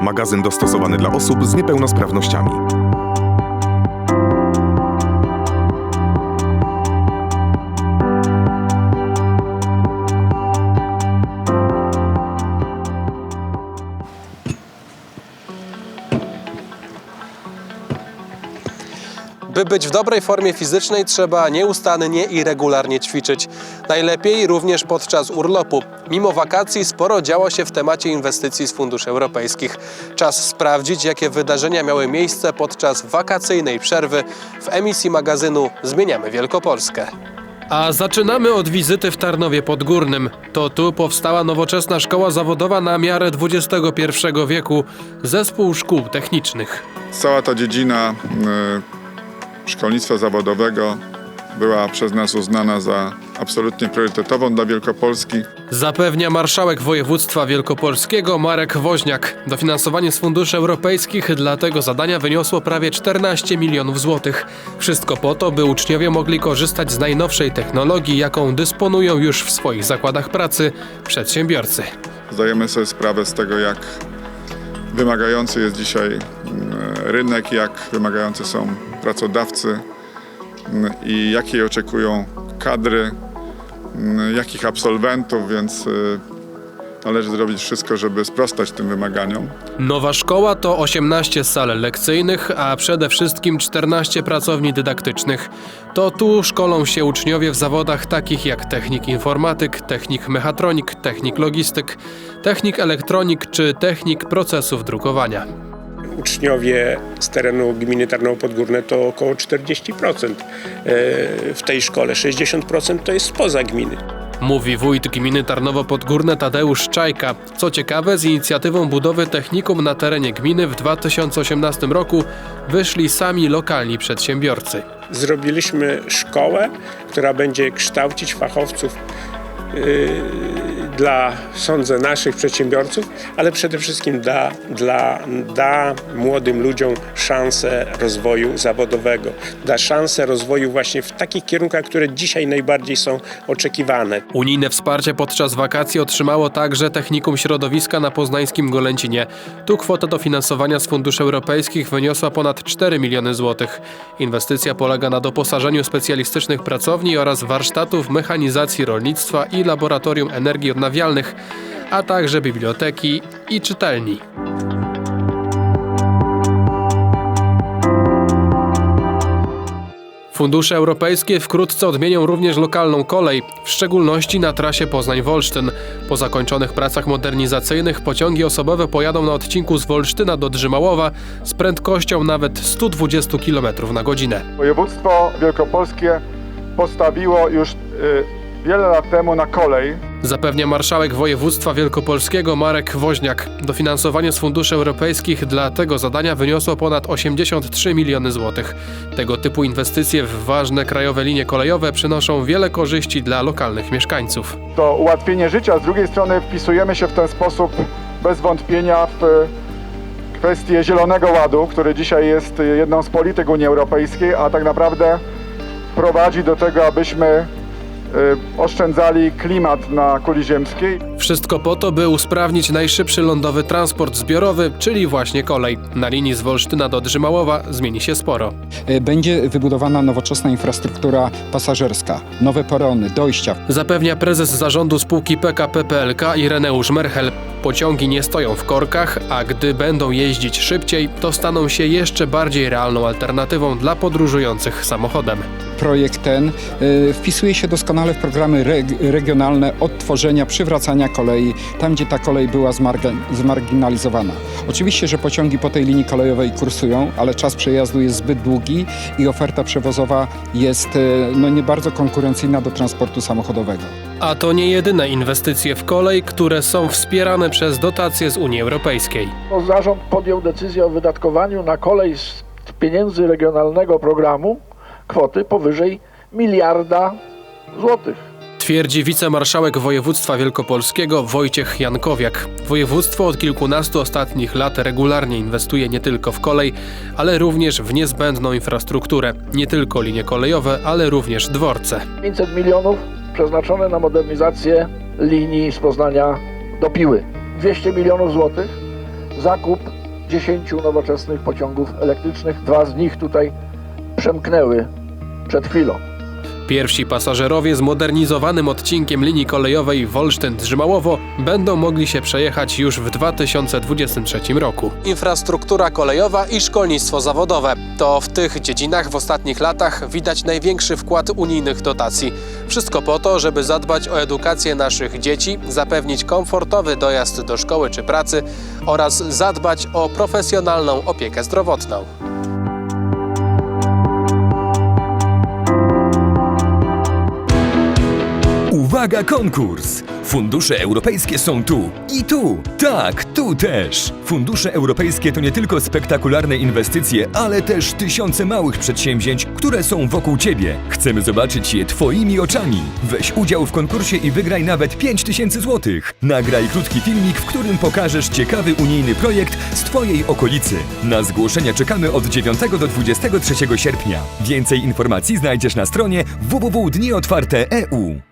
Magazyn dostosowany dla osób z niepełnosprawnościami. By być w dobrej formie fizycznej, trzeba nieustannie i regularnie ćwiczyć. Najlepiej również podczas urlopu. Mimo wakacji sporo działo się w temacie inwestycji z funduszy europejskich. Czas sprawdzić, jakie wydarzenia miały miejsce podczas wakacyjnej przerwy w emisji magazynu Zmieniamy Wielkopolskę. A zaczynamy od wizyty w Tarnowie Podgórnym. To tu powstała nowoczesna szkoła zawodowa na miarę XXI wieku, zespół szkół technicznych. Cała ta dziedzina y, szkolnictwa zawodowego była przez nas uznana za absolutnie priorytetową dla Wielkopolski. Zapewnia marszałek województwa wielkopolskiego Marek Woźniak. Dofinansowanie z funduszy europejskich dla tego zadania wyniosło prawie 14 milionów złotych. Wszystko po to, by uczniowie mogli korzystać z najnowszej technologii, jaką dysponują już w swoich zakładach pracy przedsiębiorcy. Zdajemy sobie sprawę z tego, jak wymagający jest dzisiaj y, rynek, jak wymagający są pracodawcy y, i jakiej oczekują kadry, y, jakich absolwentów, więc y, należy zrobić wszystko, żeby sprostać tym wymaganiom. Nowa szkoła to 18 sal lekcyjnych, a przede wszystkim 14 pracowni dydaktycznych. To tu szkolą się uczniowie w zawodach takich jak technik informatyk, technik mechatronik, technik logistyk, technik elektronik czy technik procesów drukowania. Uczniowie z terenu gminy Tarnowo Podgórne to około 40% e, w tej szkole. 60% to jest spoza gminy. Mówi wójt gminy Tarnowo Podgórne Tadeusz Czajka. Co ciekawe, z inicjatywą budowy technikum na terenie gminy w 2018 roku wyszli sami lokalni przedsiębiorcy. Zrobiliśmy szkołę, która będzie kształcić fachowców yy, dla, sądzę, naszych przedsiębiorców, ale przede wszystkim da, dla, da młodym ludziom szansę rozwoju zawodowego, da szansę rozwoju właśnie w takich kierunkach, które dzisiaj najbardziej są oczekiwane. Unijne wsparcie podczas wakacji otrzymało także Technikum Środowiska na poznańskim Golęcinie. Tu kwota dofinansowania z funduszy europejskich wyniosła ponad 4 miliony złotych. Inwestycja polega na doposażeniu specjalistycznych pracowni oraz warsztatów mechanizacji rolnictwa i laboratorium energii odnawialnych, a także biblioteki i czytelni. Fundusze europejskie wkrótce odmienią również lokalną kolej, w szczególności na trasie Poznań-Wolsztyn. Po zakończonych pracach modernizacyjnych pociągi osobowe pojadą na odcinku z Wolsztyna do Drzymałowa z prędkością nawet 120 km na godzinę. Województwo wielkopolskie postawiło już y, wiele lat temu na kolej Zapewnia marszałek województwa wielkopolskiego Marek Woźniak. Dofinansowanie z funduszy europejskich dla tego zadania wyniosło ponad 83 miliony złotych. Tego typu inwestycje w ważne krajowe linie kolejowe przynoszą wiele korzyści dla lokalnych mieszkańców. to ułatwienie życia, z drugiej strony wpisujemy się w ten sposób bez wątpienia w y, kwestię Zielonego Ładu, który dzisiaj jest y, jedną z polityk Unii Europejskiej, a tak naprawdę prowadzi do tego, abyśmy oszczędzali klimat na kuli ziemskiej. Wszystko po to, by usprawnić najszybszy lądowy transport zbiorowy, czyli właśnie kolej. Na linii z Wolsztyna do Drzymałowa zmieni się sporo. E, Będzie wybudowana nowoczesna infrastruktura pasażerska, nowe perony, dojścia. Zapewnia prezes zarządu spółki PKP PLK Ireneusz Merchel. Pociągi nie stoją w korkach, a gdy będą jeździć szybciej, to staną się jeszcze bardziej realną alternatywą dla podróżujących samochodem. Projekt ten e, wpisuje się doskonale w programy reg- regionalne odtworzenia, przywracania kolei, tam gdzie ta kolej była zmarginalizowana. Oczywiście, że pociągi po tej linii kolejowej kursują, ale czas przejazdu jest zbyt długi i oferta przewozowa jest e, no, nie bardzo konkurencyjna do transportu samochodowego. A to nie jedyne inwestycje w kolej, które są wspierane przez dotacje z Unii Europejskiej. No, zarząd podjął decyzję o wydatkowaniu na kolej z pieniędzy regionalnego programu kwoty powyżej miliarda złotych. Twierdzi wicemarszałek województwa wielkopolskiego Wojciech Jankowiak. Województwo od kilkunastu ostatnich lat regularnie inwestuje nie tylko w kolej, ale również w niezbędną infrastrukturę. Nie tylko linie kolejowe, ale również dworce. 500 milionów przeznaczone na modernizację linii z Poznania do Piły. 200 milionów złotych zakup 10 nowoczesnych pociągów elektrycznych. Dwa z nich tutaj przemknęły przed chwilą. Pierwsi pasażerowie z modernizowanym odcinkiem linii kolejowej Wolsztyn-Drzymałowo będą mogli się przejechać już w 2023 roku. Infrastruktura kolejowa i szkolnictwo zawodowe to w tych dziedzinach w ostatnich latach widać największy wkład unijnych dotacji. Wszystko po to, żeby zadbać o edukację naszych dzieci, zapewnić komfortowy dojazd do szkoły czy pracy oraz zadbać o profesjonalną opiekę zdrowotną. Uwaga, konkurs! Fundusze europejskie są tu i tu. Tak, tu też. Fundusze europejskie to nie tylko spektakularne inwestycje, ale też tysiące małych przedsięwzięć, które są wokół ciebie. Chcemy zobaczyć je twoimi oczami. Weź udział w konkursie i wygraj nawet 5000 złotych. Nagraj krótki filmik, w którym pokażesz ciekawy unijny projekt z twojej okolicy. Na zgłoszenia czekamy od 9 do 23 sierpnia. Więcej informacji znajdziesz na stronie www.dniotwarte.eu.